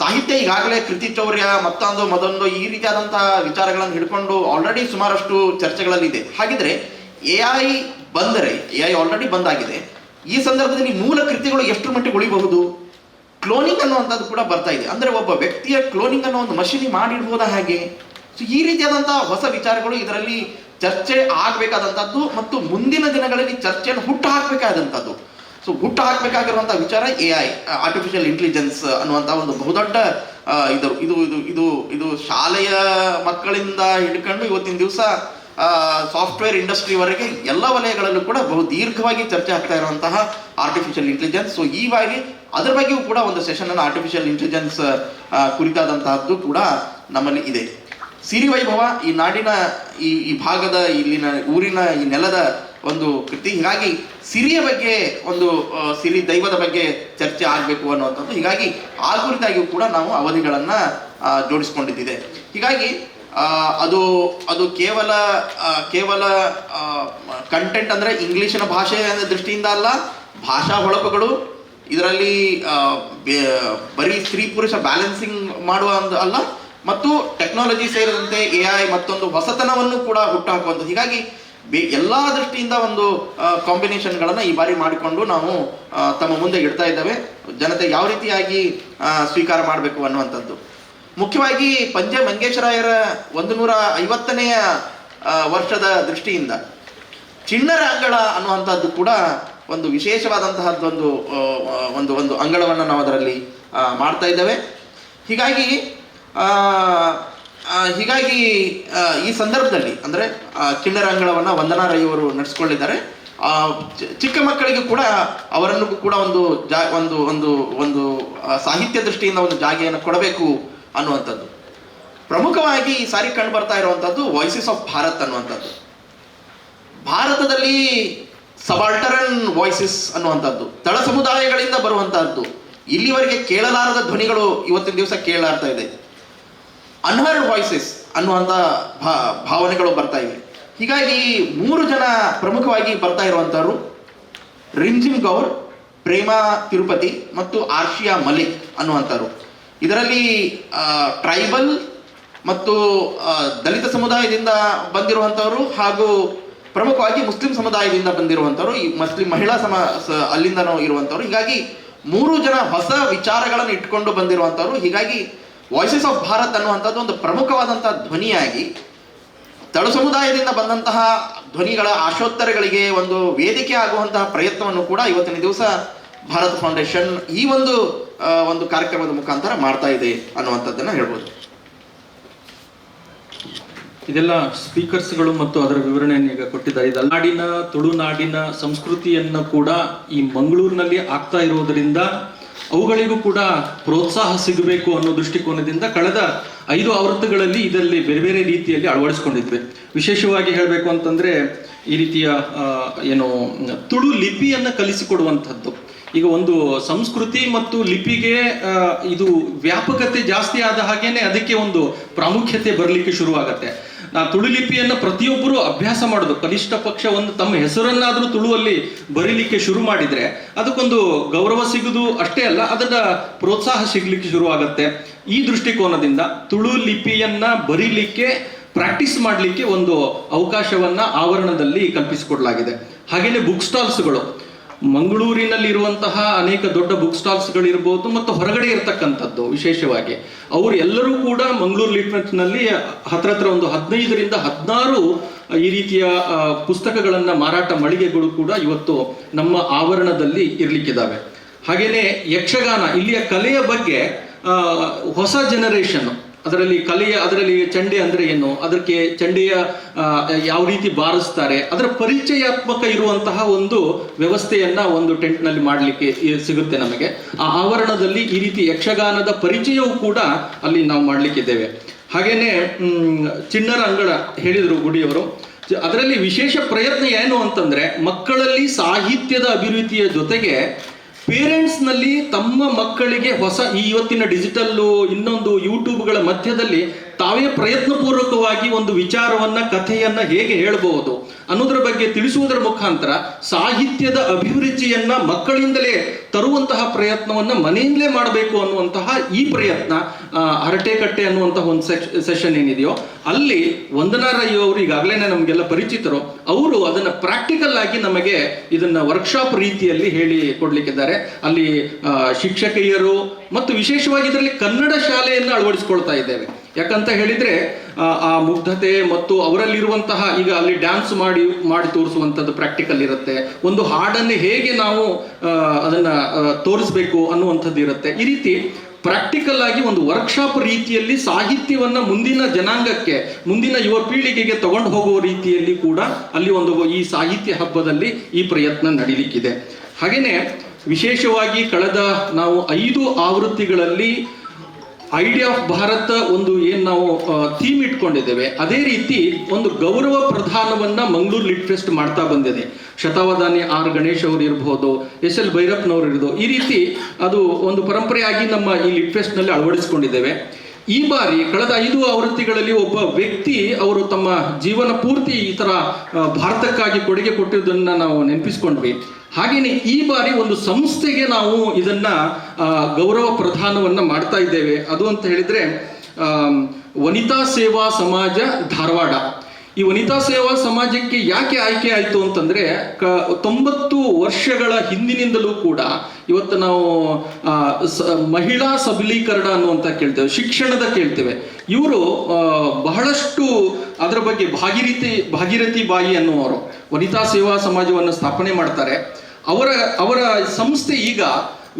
ಸಾಹಿತ್ಯ ಈಗಾಗಲೇ ಕೃತಿ ಚೌರ್ಯ ಮತ್ತೊಂದು ಮತ್ತೊಂದು ಈ ರೀತಿಯಾದಂತಹ ವಿಚಾರಗಳನ್ನು ಹಿಡ್ಕೊಂಡು ಆಲ್ರೆಡಿ ಸುಮಾರಷ್ಟು ಚರ್ಚೆಗಳಲ್ಲಿದೆ. ಹಾಗಿದ್ರೆ ಎ ಐ ಬಂದರೆ ಎ ಐ ಆಲ್ರೆಡಿ ಬಂದಾಗಿದೆ. ಈ ಸಂದರ್ಭದಲ್ಲಿ ಮೂಲ ಕೃತಿಗಳು ಎಷ್ಟು ಮಟ್ಟಿಗೆ ಉಳಿಬಹುದು? ಕ್ಲೋನಿಂಗ್ ಅನ್ನುವಂಥದ್ದು ಕೂಡ ಬರ್ತಾ ಇದೆ. ಅಂದ್ರೆ ಒಬ್ಬ ವ್ಯಕ್ತಿಯ ಕ್ಲೋನಿಂಗ್ ಅನ್ನೋ ಒಂದು ಮಷಿನಿ ಮಾಡಿಡ್ಬೋದ ಹಾಗೆ? ಸೊ ಈ ರೀತಿಯಾದಂತಹ ಹೊಸ ವಿಚಾರಗಳು ಇದರಲ್ಲಿ ಚರ್ಚೆ ಆಗಬೇಕಾದಂಥದ್ದು ಮತ್ತು ಮುಂದಿನ ದಿನಗಳಲ್ಲಿ ಚರ್ಚೆಯನ್ನು ಹುಟ್ಟು ಹಾಕಬೇಕಾದಂಥದ್ದು. ಸೊ ಹುಟ್ಟು ಹಾಕಬೇಕಾಗಿರುವಂತಹ ವಿಚಾರ ಎ ಐ ಆರ್ಟಿಫಿಷಿಯಲ್ ಇಂಟೆಲಿಜೆನ್ಸ್ ಅನ್ನುವಂಥ ಒಂದು ಬಹುದೊಡ್ಡ ಇದು ಇದು ಇದು ಇದು ಇದು ಶಾಲೆಯ ಮಕ್ಕಳಿಂದ ಹಿಡ್ಕೊಂಡು ಇವತ್ತಿನ ದಿವಸ ಸಾಫ್ಟ್ವೇರ್ ಇಂಡಸ್ಟ್ರಿವರೆಗೆ ಎಲ್ಲ ವಲಯಗಳಲ್ಲೂ ಕೂಡ ಬಹು ದೀರ್ಘವಾಗಿ ಚರ್ಚೆ ಆಗ್ತಾ ಇರುವಂತಹ ಆರ್ಟಿಫಿಷಿಯಲ್ ಇಂಟೆಲಿಜೆನ್ಸ್ ಸೊ ಈವಾಗಿ ಅದ್ರ ಬಗ್ಗೆಯೂ ಕೂಡ ಒಂದು ಸೆಷನ್ ಅನ್ನು ಆರ್ಟಿಫಿಷಿಯಲ್ ಇಂಟೆಲಿಜೆನ್ಸ್ ಕುರಿತಾದಂತಹದ್ದು ಕೂಡ ನಮ್ಮಲ್ಲಿ ಇದೆ. ಸಿರಿ ವೈಭವ ಈ ನಾಡಿನ, ಈ ಈ ಭಾಗದ, ಇಲ್ಲಿನ ಊರಿನ, ಈ ನೆಲದ ಒಂದು ಕೃತಿ. ಹೀಗಾಗಿ ಸಿರಿಯ ಬಗ್ಗೆ ಒಂದು ಸಿರಿ ದೈವದ ಬಗ್ಗೆ ಚರ್ಚೆ ಆಗಬೇಕು ಅನ್ನುವಂಥದ್ದು. ಹೀಗಾಗಿ ಆ ಕುರಿತಾಗಿಯೂ ಕೂಡ ನಾವು ಅವಧಿಗಳನ್ನು ಜೋಡಿಸ್ಕೊಂಡಿದ್ದಿದೆ. ಹೀಗಾಗಿ ಅದು ಅದು ಕೇವಲ ಕೇವಲ ಕಂಟೆಂಟ್ ಅಂದರೆ ಇಂಗ್ಲೀಷಿನ ಭಾಷೆಯ ದೃಷ್ಟಿಯಿಂದ ಅಲ್ಲ, ಭಾಷಾ ಹೊಳಪುಗಳು, ಇದರಲ್ಲಿ ಬರೀ ಸ್ತ್ರೀ ಪುರುಷ ಬ್ಯಾಲೆನ್ಸಿಂಗ್ ಮಾಡುವ ಒಂದು ಅಲ್ಲ, ಮತ್ತು ಟೆಕ್ನಾಲಜಿ ಸೇರಿದಂತೆ ಎ ಐ ಮತ್ತೊಂದು ಹೊಸತನವನ್ನು ಕೂಡ ಹುಟ್ಟುಹಾಕುವಂಥದ್ದು ಹೀಗಾಗಿ ಬೆ ಎಲ್ಲ ದೃಷ್ಟಿಯಿಂದ ಒಂದು ಕಾಂಬಿನೇಷನ್ಗಳನ್ನು ಈ ಬಾರಿ ಮಾಡಿಕೊಂಡು ನಾವು ತಮ್ಮ ಮುಂದೆ ಇಡ್ತಾ ಇದ್ದೇವೆ. ಜನತೆ ಯಾವ ರೀತಿಯಾಗಿ ಸ್ವೀಕಾರ ಮಾಡಬೇಕು ಅನ್ನುವಂಥದ್ದು. ಮುಖ್ಯವಾಗಿ ಪಂಜೆ ಮಂಗೇಶ್ವರಾಯರ ಒಂದು ನೂರ ಐವತ್ತನೆಯ ವರ್ಷದ ದೃಷ್ಟಿಯಿಂದ ಚಿಣ್ಣರ ಅಂಗಳ ಅನ್ನುವಂಥದ್ದು ಕೂಡ ಒಂದು ವಿಶೇಷವಾದಂತಹದ್ದೊಂದು ಒಂದು ಒಂದು ಅಂಗಳವನ್ನು ನಾವು ಅದರಲ್ಲಿ ಮಾಡ್ತಾ ಇದ್ದೇವೆ. ಹೀಗಾಗಿ ಹೀಗಾಗಿ ಈ ಸಂದರ್ಭದಲ್ಲಿ ಅಂದರೆ ಕಿಣ್ಣರಂಗಳವನ್ನು ವಂದನಾ ರೈ ಅವರು ನಡೆಸ್ಕೊಂಡಿದ್ದಾರೆ. ಆ, ಚಿಕ್ಕ ಮಕ್ಕಳಿಗೂ ಕೂಡ ಅವರನ್ನು ಕೂಡ ಒಂದು ಜಾ ಒಂದು ಒಂದು ಒಂದು ಸಾಹಿತ್ಯ ದೃಷ್ಟಿಯಿಂದ ಒಂದು ಜಾಗೆಯನ್ನು ಕೊಡಬೇಕು ಅನ್ನುವಂಥದ್ದು. ಪ್ರಮುಖವಾಗಿ ಈ ಸಾರಿ ಕಂಡು ಬರ್ತಾ ಇರುವಂಥದ್ದು ವಾಯ್ಸಸ್ ಆಫ್ ಭಾರತ್ ಅನ್ನುವಂಥದ್ದು. ಭಾರತದಲ್ಲಿ ಸಬಾಲ್ಟರನ್ ವಾಯ್ಸಸ್ ಅನ್ನುವಂಥದ್ದು. ತಳ ಸಮುದಾಯಗಳಿಂದ ಬರುವಂತಹದ್ದು ಇಲ್ಲಿವರೆಗೆ ಕೇಳಲಾರದ ಧ್ವನಿಗಳು ಇವತ್ತಿನ ದಿವಸ ಕೇಳಲಾರ್ತಾ ಇದೆ. ಅನ್ಹರ್ಡ್ ವಾಯ್ಸಸ್ ಅನ್ನುವಂಥ ಭಾ, ಭಾವನೆಗಳು ಬರ್ತಾ ಇವೆ. ಹೀಗಾಗಿ ಮೂರು ಜನ ಪ್ರಮುಖವಾಗಿ ಬರ್ತಾ ಇರುವಂಥವ್ರು ರಿಂಜಿಮ್ ಗೌರ್, ಪ್ರೇಮ ತಿರುಪತಿ ಮತ್ತು ಆರ್ಷಿಯಾ ಮಲಿಕ್ ಅನ್ನುವಂಥವ್ರು ಇದರಲ್ಲಿ ಟ್ರೈಬಲ್ ಮತ್ತು ದಲಿತ ಸಮುದಾಯದಿಂದ ಬಂದಿರುವಂಥವರು ಹಾಗೂ ಪ್ರಮುಖವಾಗಿ ಮುಸ್ಲಿಂ ಸಮುದಾಯದಿಂದ ಬಂದಿರುವಂಥವ್ರು ಈ ಮುಸ್ಲಿಂ ಮಹಿಳಾ ಸಮ ಅಲ್ಲಿಂದನೂ ಇರುವಂಥವ್ರು ಹೀಗಾಗಿ ಮೂರು ಜನ ಹೊಸ ವಿಚಾರಗಳನ್ನು ಇಟ್ಕೊಂಡು ಬಂದಿರುವಂಥವ್ರು ಹೀಗಾಗಿ ವಾಯ್ಸಸ್ ಆಫ್ ಭಾರತ್ ಅನ್ನುವಂಥದ್ದು ಒಂದು ಪ್ರಮುಖವಾದಂತಹ ಧ್ವನಿಯಾಗಿ ತಳು ಸಮುದಾಯದಿಂದ ಬಂದಂತಹ ಧ್ವನಿಗಳ ಆಶೋತ್ತರಗಳಿಗೆ ಒಂದು ವೇದಿಕೆ ಆಗುವಂತಹ ಪ್ರಯತ್ನವನ್ನು ಕೂಡ ಇವತ್ತಿನ ದಿವಸ ಭಾರತ್ ಫೌಂಡೇಶನ್ ಈ ಒಂದು ಒಂದು ಕಾರ್ಯಕ್ರಮದ ಮುಖಾಂತರ ಮಾಡ್ತಾ ಇದೆ ಅನ್ನುವಂಥದ್ದನ್ನ ಹೇಳ್ಬೋದು. ಇದೆಲ್ಲ ಸ್ಪೀಕರ್ಸ್ಗಳು ಮತ್ತು ಅದರ ವಿವರಣೆಯನ್ನು ಈಗ ಕೊಟ್ಟಿದ್ದಾರೆ. ಇದಲ್ಲಾಡಿನ ನಾಡಿನ ತುಳುನಾಡಿನ ಸಂಸ್ಕೃತಿಯನ್ನು ಕೂಡ ಈ ಮಂಗಳೂರಿನಲ್ಲಿ ಆಗ್ತಾ ಇರೋದರಿಂದ ಅವುಗಳಿಗೂ ಕೂಡ ಪ್ರೋತ್ಸಾಹ ಸಿಗಬೇಕು ಅನ್ನೋ ದೃಷ್ಟಿಕೋನದಿಂದ ಕಳೆದ ಐದು ಆವೃತ್ತಗಳಲ್ಲಿ ಇದರಲ್ಲಿ ಬೇರೆ ಬೇರೆ ರೀತಿಯಲ್ಲಿ ಅಳವಡಿಸ್ಕೊಂಡಿದ್ವಿ. ವಿಶೇಷವಾಗಿ ಹೇಳಬೇಕು ಅಂತಂದ್ರೆ ಈ ರೀತಿಯ ಏನು, ತುಳು ಲಿಪಿಯನ್ನು ಕಲಿಸಿಕೊಡುವಂಥದ್ದು. ಈಗ ಒಂದು ಸಂಸ್ಕೃತಿ ಮತ್ತು ಲಿಪಿಗೆ ಇದು ವ್ಯಾಪಕತೆ ಜಾಸ್ತಿ ಆದ ಹಾಗೇನೆ ಅದಕ್ಕೆ ಒಂದು ಪ್ರಾಮುಖ್ಯತೆ ಬರಲಿಕ್ಕೆ ಶುರುವಾಗತ್ತೆ. ನಾ ತುಳು ಲಿಪಿಯನ್ನು ಪ್ರತಿಯೊಬ್ಬರು ಅಭ್ಯಾಸ ಮಾಡೋದು. ಕನಿಷ್ಠ ಪಕ್ಷ ಒಂದು ತಮ್ಮ ಹೆಸರನ್ನಾದರೂ ತುಳುವಲ್ಲಿ ಬರೀಲಿಕ್ಕೆ ಶುರು ಮಾಡಿದ್ರೆ ಅದಕ್ಕೊಂದು ಗೌರವ ಸಿಗುದು ಅಷ್ಟೇ ಅಲ್ಲ ಅದರ ಪ್ರೋತ್ಸಾಹ ಸಿಗಲಿಕ್ಕೆ ಶುರುವಾಗುತ್ತೆ. ಈ ದೃಷ್ಟಿಕೋನದಿಂದ ತುಳು ಲಿಪಿಯನ್ನು ಬರೀಲಿಕ್ಕೆ, ಪ್ರಾಕ್ಟೀಸ್ ಮಾಡಲಿಕ್ಕೆ ಒಂದು ಅವಕಾಶವನ್ನ ಆವರಣದಲ್ಲಿ ಕಲ್ಪಿಸಿಕೊಡಲಾಗಿದೆ. ಹಾಗೆಯೇ ಬುಕ್ ಸ್ಟಾಲ್ಸ್ಗಳು. ಮಂಗಳೂರಿನಲ್ಲಿ ಇರುವಂತಹ ಅನೇಕ ದೊಡ್ಡ ಬುಕ್ ಸ್ಟಾಲ್ಸ್ಗಳಿರ್ಬೋದು ಮತ್ತು ಹೊರಗಡೆ ಇರತಕ್ಕಂಥದ್ದು ವಿಶೇಷವಾಗಿ. ಅವರು ಎಲ್ಲರೂ ಕೂಡ ಮಂಗಳೂರು ಲಿಟ್ರೇಚರ್ನಲ್ಲಿ ಹತ್ರ ಹತ್ರ ಒಂದು ಹದಿನೈದರಿಂದ ಹದಿನಾರು ಈ ರೀತಿಯ ಪುಸ್ತಕಗಳನ್ನು ಪುಸ್ತಕಗಳನ್ನ ಮಾರಾಟ ಮಳಿಗೆಗಳು ಕೂಡ ಇವತ್ತು ನಮ್ಮ ಆವರಣದಲ್ಲಿ ಇರ್ಲಿಕ್ಕಿದ್ದಾವೆ ಹಾಗೆಯೇ ಯಕ್ಷಗಾನ, ಇಲ್ಲಿಯ ಕಲೆಯ ಬಗ್ಗೆ ಹೊಸ ಜನರೇಷನ್ ಅದರಲ್ಲಿ ಕಲೆಯ, ಅದರಲ್ಲಿ ಚಂಡೆ ಅಂದ್ರೆ ಏನು? ಅದಕ್ಕೆ ಚಂಡೆಯ ಯಾವ ರೀತಿ ಬಾರಿಸ್ತಾರೆ? ಅದರ ಪರಿಚಯಾತ್ಮಕ ಇರುವಂತಹ ಒಂದು ವ್ಯವಸ್ಥೆಯನ್ನ ಒಂದು ಟೆಂಟ್ನಲ್ಲಿ ಮಾಡಲಿಕ್ಕೆ ಸಿಗುತ್ತೆ ನಮಗೆ. ಆ ಆವರಣದಲ್ಲಿ ಈ ರೀತಿ ಯಕ್ಷಗಾನದ ಪರಿಚಯವೂ ಕೂಡ ಅಲ್ಲಿ ನಾವು ಮಾಡಲಿಕ್ಕಿದ್ದೇವೆ. ಹಾಗೇನೆ ಚಿಣ್ಣರ ಅಂಗಳ ಹೇಳಿದರು ಗುಡಿಯವರು. ಅದರಲ್ಲಿ ವಿಶೇಷ ಪ್ರಯತ್ನ ಏನು ಅಂತಂದ್ರೆ ಮಕ್ಕಳಲ್ಲಿ ಸಾಹಿತ್ಯದ ಅಭಿವೃದ್ಧಿಯ ಜೊತೆಗೆ ಪೇರೆಂಟ್ಸ್ನಲ್ಲಿ ತಮ್ಮ ಮಕ್ಕಳಿಗೆ ಹೊಸ ಈ ಇವತ್ತಿನ ಡಿಜಿಟಲ್ಲು ಇನ್ನೊಂದು ಯೂಟ್ಯೂಬ್ಗಳ ಮಧ್ಯದಲ್ಲಿ ತಾವೇ ಪ್ರಯತ್ನಪೂರ್ವಕವಾಗಿ ಒಂದು ವಿಚಾರವನ್ನ, ಕಥೆಯನ್ನ ಹೇಗೆ ಹೇಳಬಹುದು ಅನ್ನೋದ್ರ ಬಗ್ಗೆ ತಿಳಿಸುವುದರ ಮುಖಾಂತರ ಸಾಹಿತ್ಯದ ಅಭಿರುಚಿಯನ್ನ ಮಕ್ಕಳಿಂದಲೇ ತರುವಂತಹ ಪ್ರಯತ್ನವನ್ನ ಮನೆಯಿಂದಲೇ ಮಾಡಬೇಕು ಅನ್ನುವಂತಹ ಈ ಪ್ರಯತ್ನ ಹರಟೆಕಟ್ಟೆ ಅನ್ನುವಂತಹ ಒಂದು ಸೆಷನ್ ಏನಿದೆಯೋ, ಅಲ್ಲಿ ವಂದನಾ ರೈ ಅವರು ಈಗಾಗಲೇ ನಮಗೆಲ್ಲ ಪರಿಚಿತರು, ಅವರು ಅದನ್ನ ಪ್ರಾಕ್ಟಿಕಲ್ ಆಗಿ ನಮಗೆ ಇದನ್ನ ವರ್ಕ್ಶಾಪ್ ರೀತಿಯಲ್ಲಿ ಹೇಳಿ ಕೊಡ್ಲಿಕ್ಕಿದ್ದಾರೆ. ಅಲ್ಲಿ ಶಿಕ್ಷಕಿಯರು ಮತ್ತು ವಿಶೇಷವಾಗಿ ಇದರಲ್ಲಿ ಕನ್ನಡ ಶಾಲೆಯನ್ನು ಅಳವಡಿಸಿಕೊಳ್ತಾ ಇದ್ದೇವೆ. ಯಾಕಂತ ಹೇಳಿದ್ರೆ ಆ, ಮುಗ್ಧತೆ ಮತ್ತು ಅವರಲ್ಲಿರುವಂತಹ ಈಗ ಅಲ್ಲಿ ಡ್ಯಾನ್ಸ್ ಮಾಡಿ ಮಾಡಿ ತೋರಿಸುವಂಥದ್ದು ಪ್ರಾಕ್ಟಿಕಲ್ ಇರುತ್ತೆ. ಒಂದು ಹಾಡನ್ನು ಹೇಗೆ ನಾವು ಅದನ್ನು ತೋರಿಸ್ಬೇಕು ಅನ್ನುವಂಥದ್ದು ಇರುತ್ತೆ. ಈ ರೀತಿ ಪ್ರಾಕ್ಟಿಕಲ್ ಆಗಿ ಒಂದು ವರ್ಕ್ಶಾಪ್ ರೀತಿಯಲ್ಲಿ ಸಾಹಿತ್ಯವನ್ನ ಮುಂದಿನ ಜನಾಂಗಕ್ಕೆ ಮುಂದಿನ ಯುವ ಪೀಳಿಗೆಗೆ ತಗೊಂಡು ಹೋಗುವ ರೀತಿಯಲ್ಲಿ ಕೂಡ ಅಲ್ಲಿ ಒಂದು ಈ ಸಾಹಿತ್ಯ ಹಬ್ಬದಲ್ಲಿ ಈ ಪ್ರಯತ್ನ ನಡೀಲಿಕ್ಕಿದೆ. ಹಾಗೆಯೇ ವಿಶೇಷವಾಗಿ ಕಳೆದ ನಾವು ಐದು ಆವೃತ್ತಿಗಳಲ್ಲಿ ಐಡಿಯಾ ಆಫ್ ಭಾರತ ಒಂದು ಏನು ನಾವು ಥೀಮ್ ಇಟ್ಕೊಂಡಿದ್ದೇವೆ. ಅದೇ ರೀತಿ ಒಂದು ಗೌರವ ಪ್ರಧಾನವನ್ನ ಮಂಗಳೂರು ಲಿಟ್ ಫೆಸ್ಟ್ ಮಾಡ್ತಾ ಬಂದಿದೆ. ಶತಾವಧಾನಿ ಆರ್ ಗಣೇಶ್ ಅವರು ಇರಬಹುದು ಎಸ್ ಎಲ್ ಭೈರಪ್ಪನವರು ಇರ್ಬೋದು, ಈ ರೀತಿ ಅದು ಒಂದು ಪರಂಪರೆಯಾಗಿ ನಮ್ಮ ಈ ಲಿಟ್ ಫೆಸ್ಟ್ನಲ್ಲಿ ಅಳವಡಿಸಿಕೊಂಡಿದ್ದೇವೆ. ಈ ಬಾರಿ ಕಳೆದ ಐದು ಆವೃತ್ತಿಗಳಲ್ಲಿ ಒಬ್ಬ ವ್ಯಕ್ತಿ ಅವರು ತಮ್ಮ ಜೀವನ ಪೂರ್ತಿ ಈ ಥರ ಭಾರತಕ್ಕಾಗಿ ಕೊಡುಗೆ ಕೊಟ್ಟಿದ್ದನ್ನ ನಾವು ನೆನಪಿಸ್ಕೊಂಡ್ವಿ. ಹಾಗೇನೆ ಈ ಬಾರಿ ಒಂದು ಸಂಸ್ಥೆಗೆ ನಾವು ಇದನ್ನ ಗೌರವ ಪ್ರಧಾನವನ್ನ ಮಾಡ್ತಾ ಇದ್ದೇವೆ. ಅದು ಅಂತ ಹೇಳಿದ್ರೆ ವನಿತಾ ಸೇವಾ ಸಮಾಜ ಧಾರವಾಡ. ಈ ವನಿತಾ ಸೇವಾ ಸಮಾಜಕ್ಕೆ ಯಾಕೆ ಆಯ್ಕೆ ಆಯಿತು ಅಂತಂದ್ರೆ, ಕ, ತೊಂಬತ್ತು ವರ್ಷಗಳ ಹಿಂದಿನಿಂದಲೂ ಕೂಡ ಇವತ್ತು ನಾವು ಮಹಿಳಾ ಸಬಲೀಕರಣ ಅನ್ನುವಂತ ಕೇಳ್ತೇವೆ, ಶಿಕ್ಷಣದ ಕೇಳ್ತೇವೆ. ಇವರು ಬಹಳಷ್ಟು ಅದರ ಬಗ್ಗೆ ಭಾಗೀರಥಿ ಭಾಗೀರಥಿ ಬಾಯಿ ಅನ್ನುವರು ವನಿತಾ ಸೇವಾ ಸಮಾಜವನ್ನು ಸ್ಥಾಪನೆ ಮಾಡ್ತಾರೆ. ಅವರ ಅವರ ಸಂಸ್ಥೆ ಈಗ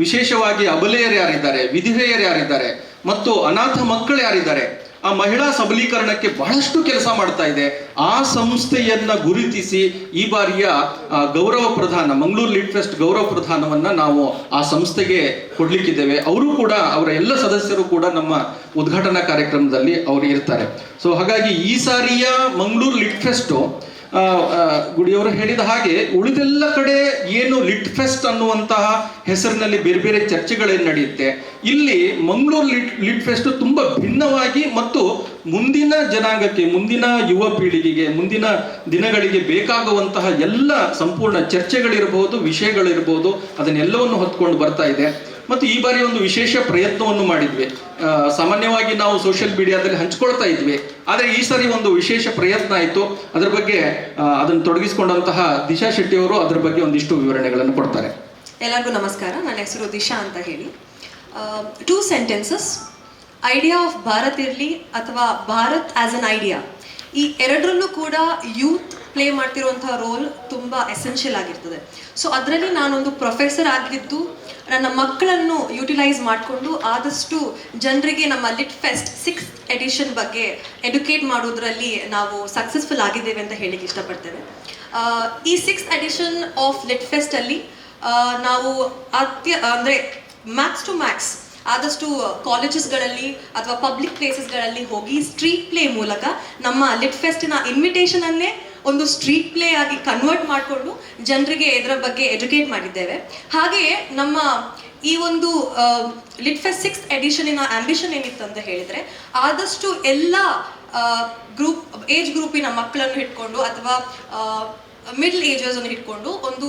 ವಿಶೇಷವಾಗಿ ಅಬಲೆಯರು ಯಾರಿದ್ದಾರೆ, ವಿಧವೆಯರು ಯಾರಿದ್ದಾರೆ, ಮತ್ತು ಅನಾಥ ಮಕ್ಕಳು ಯಾರಿದ್ದಾರೆ, ಆ ಮಹಿಳಾ ಸಬಲೀಕರಣಕ್ಕೆ ಬಹಳಷ್ಟು ಕೆಲಸ ಮಾಡ್ತಾ ಇದೆ. ಆ ಸಂಸ್ಥೆಯನ್ನ ಗುರುತಿಸಿ ಈ ಬಾರಿಯ ಗೌರವ ಪ್ರಧಾನ, ಮಂಗಳೂರು ಲಿಟ್ ಫೆಸ್ಟ್ ಗೌರವ ಪ್ರಧಾನವನ್ನ ನಾವು ಆ ಸಂಸ್ಥೆಗೆ ಕೊಡ್ಲಿಕ್ಕಿದ್ದೇವೆ. ಅವರು ಕೂಡ, ಅವರ ಎಲ್ಲ ಸದಸ್ಯರು ಕೂಡ ನಮ್ಮ ಉದ್ಘಾಟನಾ ಕಾರ್ಯಕ್ರಮದಲ್ಲಿ ಅವರು ಇರ್ತಾರೆ. ಸೊ ಹಾಗಾಗಿ ಈ ಸಾರಿಯ ಮಂಗಳೂರು ಲಿಟ್ ಫೆಸ್ಟ್ ಗುಡಿಯವರು ಹೇಳಿದ ಹಾಗೆ ಉಳಿದೆಲ್ಲ ಕಡೆ ಏನು ಲಿಟ್ ಫೆಸ್ಟ್ ಅನ್ನುವಂತಹ ಹೆಸರಿನಲ್ಲಿ ಬೇರೆ ಬೇರೆ ಚರ್ಚೆಗಳೇನು ನಡೆಯುತ್ತೆ? ಇಲ್ಲಿ ಮಂಗಳೂರು ಲಿಟ್ ಲಿಟ್ ಫೆಸ್ಟ್ ತುಂಬ ಭಿನ್ನವಾಗಿ ಮತ್ತು ಮುಂದಿನ ಜನಾಂಗಕ್ಕೆ, ಮುಂದಿನ ಯುವ ಪೀಳಿಗೆಗೆ, ಮುಂದಿನ ದಿನಗಳಿಗೆ ಬೇಕಾಗುವಂತಹ ಎಲ್ಲ ಸಂಪೂರ್ಣ ಚರ್ಚೆಗಳಿರಬಹುದು ವಿಷಯಗಳಿರಬಹುದು ಅದನ್ನೆಲ್ಲವನ್ನು ಹೊತ್ಕೊಂಡು ಬರ್ತಾ ಇದೆ. ಮತ್ತು ಈ ಬಾರಿ ಒಂದು ವಿಶೇಷ ಪ್ರಯತ್ನವನ್ನು ಮಾಡಿದ್ವಿ. ಸಾಮಾನ್ಯವಾಗಿ ನಾವು ಸೋಷಿಯಲ್ ಮೀಡಿಯಾದಲ್ಲಿ ಹಂಚ್ಕೊಳ್ತಾ ಇದ್ವಿ. ಆದರೆ ಈ ಸಾರಿ ಒಂದು ವಿಶೇಷ ಪ್ರಯತ್ನ ಆಯಿತು. ಅದರ ಬಗ್ಗೆ ಅದನ್ನು ತೊಡಗಿಸಿಕೊಂಡಂತಹ ದಿಶಾ ಶೆಟ್ಟಿ ಅವರು ಅದರ ಬಗ್ಗೆ ಒಂದಿಷ್ಟು ವಿವರಣೆಗಳನ್ನು ಕೊಡ್ತಾರೆ. ಎಲ್ಲರಿಗೂ ನಮಸ್ಕಾರ. ನನ್ನ ಹೆಸರು ದಿಶಾ ಅಂತ ಹೇಳಿ. Two sentences idea of Bharat ಇರಲಿ ಅಥವಾ ಭಾರತ್ ಆಸ್ ಅನ್ ಐಡಿಯಾ ಈ ಎರಡರಲ್ಲೂ ಕೂಡ ಯೂತ್ ಪ್ಲೇ ಮಾಡ್ತಿರುವಂತಹ ರೋಲ್ ತುಂಬ ಎಸೆನ್ಷಿಯಲ್ ಆಗಿರ್ತದೆ. ಸೊ ಅದರಲ್ಲಿ ನಾನೊಂದು ಪ್ರೊಫೆಸರ್ ಆಗಿದ್ದು, ನನ್ನ ಮಕ್ಕಳನ್ನು ಯುಟಿಲೈಸ್ ಮಾಡಿಕೊಂಡು ಆದಷ್ಟು ಜನರಿಗೆ ನಮ್ಮ ಲಿಟ್ ಫೆಸ್ಟ್ ಸಿಕ್ಸ್ ಎಡಿಷನ್ ಬಗ್ಗೆ ಎಡ್ಯುಕೇಟ್ ಮಾಡೋದ್ರಲ್ಲಿ ನಾವು ಸಕ್ಸಸ್ಫುಲ್ ಆಗಿದ್ದೇವೆ ಅಂತ ಹೇಳಿಕ್ಕೆ ಇಷ್ಟಪಡ್ತೇವೆ ಈ six edition of lit fest ಅಲ್ಲಿ ನಾವು ಅತ್ಯ, ಅಂದ್ರೆ ಮ್ಯಾಕ್ಸ್ ಟು ಮ್ಯಾಕ್ಸ್ ಆದಷ್ಟು ಕಾಲೇಜಸ್ಗಳಲ್ಲಿ ಅಥವಾ ಪಬ್ಲಿಕ್ ಪ್ಲೇಸಸ್ಗಳಲ್ಲಿ ಹೋಗಿ ಸ್ಟ್ರೀಟ್ ಪ್ಲೇ ಮೂಲಕ ನಮ್ಮ ಲಿಟ್ ಫೆಸ್ಟಿನ ಇನ್ವಿಟೇಷನ್ ಅನ್ನೇ ಒಂದು ಸ್ಟ್ರೀಟ್ ಪ್ಲೇ ಆಗಿ ಕನ್ವರ್ಟ್ ಮಾಡಿಕೊಂಡು ಜನರಿಗೆ ಇದರ ಬಗ್ಗೆ ಎಜುಕೇಟ್ ಮಾಡಿದ್ದೇವೆ. ಹಾಗೆಯೇ ನಮ್ಮ ಈ ಒಂದು ಲಿಟ್ ಫೆಸ್ಟ್ ಸಿಕ್ಸ್ ಎಡಿಷನಿನ ಆಂಬಿಷನ್ ಏನಿತ್ತು ಅಂತ ಹೇಳಿದ್ರೆ ಆದಷ್ಟು ಎಲ್ಲ ಗ್ರೂಪ್ ಏಜ್ ಗ್ರೂಪಿನ ಮಕ್ಕಳನ್ನು ಇಟ್ಕೊಂಡು ಅಥವಾ ಮಿಡ್ಲ್ ಏಜರ್ಸ್ ಅನ್ನು ಇಟ್ಕೊಂಡು ಒಂದು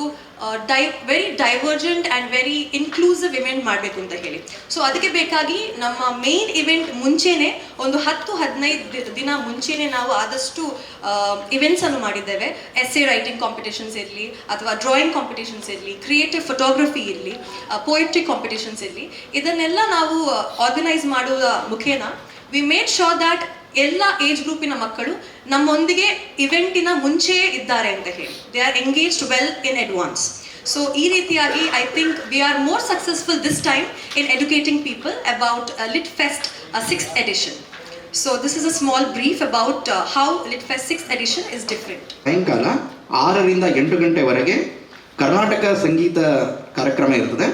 dye very divergent and very inclusive event ಮಾಡಬೇಕು ಅಂತ ಹೇಳಿ. ಸೊ ಅದಕ್ಕೆ ಬೇಕಾಗಿ ನಮ್ಮ ಮೇನ್ ಇವೆಂಟ್ ಮುಂಚೆನೆ ಒಂದು ಹತ್ತು, ಹದಿನೈದು ದಿನ ಮುಂಚೆನೆ ನಾವು ಆದಷ್ಟು ಇವೆಂಟ್ಸ್ ಅನ್ನು ಮಾಡಿದ್ದೇವೆ. ಎಸ್ ಎ ರೈಟಿಂಗ್ ಕಾಂಪಿಟೇಷನ್ಸ್ ಇರಲಿ, ಅಥವಾ ಡ್ರಾಯಿಂಗ್ ಕಾಂಪಿಟೇಷನ್ಸ್ ಇರಲಿ ಕ್ರಿಯೇಟಿವ್ ಫೋಟೋಗ್ರಫಿ ಇರಲಿ ಪೋಯಟ್ರಿ ಕಾಂಪಿಟೇಷನ್ಸ್ ಇರಲಿ. ಇದನ್ನೆಲ್ಲ ನಾವು ಆರ್ಗನೈಸ್ ಮಾಡುವ ಮುಖೇನ ವಿ ಮೇಡ್ ಶೋರ್ ದ್ಯಾಟ್ ಎಲ್ಲ ಏಜ್ ಗ್ರೂಪಿನ ಮಕ್ಕಳು ನಮ್ಮೊಂದಿಗೆ ಇವೆಂಟಿನ ಮುಂಚೆಯೇ ಇದ್ದಾರೆ ಅಂತ ಹೇಳಿ. They are engaged well in advance so ಈ ರೀತಿಯಾಗಿ I think we are more successful this time in educating people about lit fest six edition so this is a small brief about how lit fest six edition is different ಸಾಯಂಕಾಲ ಆರರಿಂದ ಎಂಟು ಗಂಟೆವರೆಗೆ ಕರ್ನಾಟಕ ಸಂಗೀತ ಕಾರ್ಯಕ್ರಮ ಇರ್ತದೆ.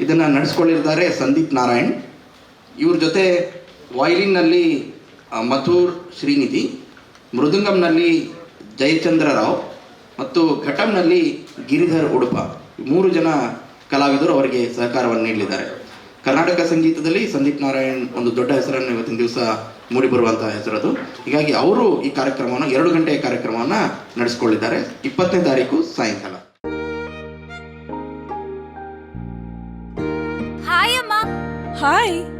ಇದನ್ನು ನಡೆಸ್ಕೊಳ್ಳಿರ್ತಾರೆ ಸಂದೀಪ್ ನಾರಾಯಣ್. ಇವ್ರ ಜೊತೆ ವಯಲಿನ್ನಲ್ಲಿ ಮಥುರ್ ಶ್ರೀನಿಧಿ ಮೃದಂಗಂನಲ್ಲಿ ಜಯಚಂದ್ರ ರಾವ್ ಮತ್ತು ಘಟಂನಲ್ಲಿ ಗಿರಿಧರ್ ಉಡುಪ. ಮೂರು ಜನ ಕಲಾವಿದರು ಅವರಿಗೆ ಸಹಕಾರವನ್ನು ನೀಡಲಿದ್ದಾರೆ. ಕರ್ನಾಟಕ ಸಂಗೀತದಲ್ಲಿ ಸಂದೀಪ್ ನಾರಾಯಣ್ ಒಂದು ದೊಡ್ಡ ಹೆಸರನ್ನು ಇವತ್ತಿನ ದಿವಸ ಮೂಡಿಬರುವಂತಹ ಹೆಸರದು. ಹೀಗಾಗಿ ಅವರು ಈ ಕಾರ್ಯಕ್ರಮವನ್ನು ಎರಡು ಗಂಟೆಯ ಕಾರ್ಯಕ್ರಮವನ್ನು ನಡೆಸಿಕೊಳ್ಳಿದ್ದಾರೆ. ಇಪ್ಪತ್ತನೇ ತಾರೀಕು ಸಾಯಂಕಾಲ. ಹಾಯ್ ಅಮ್ಮ. ಹಾಯ್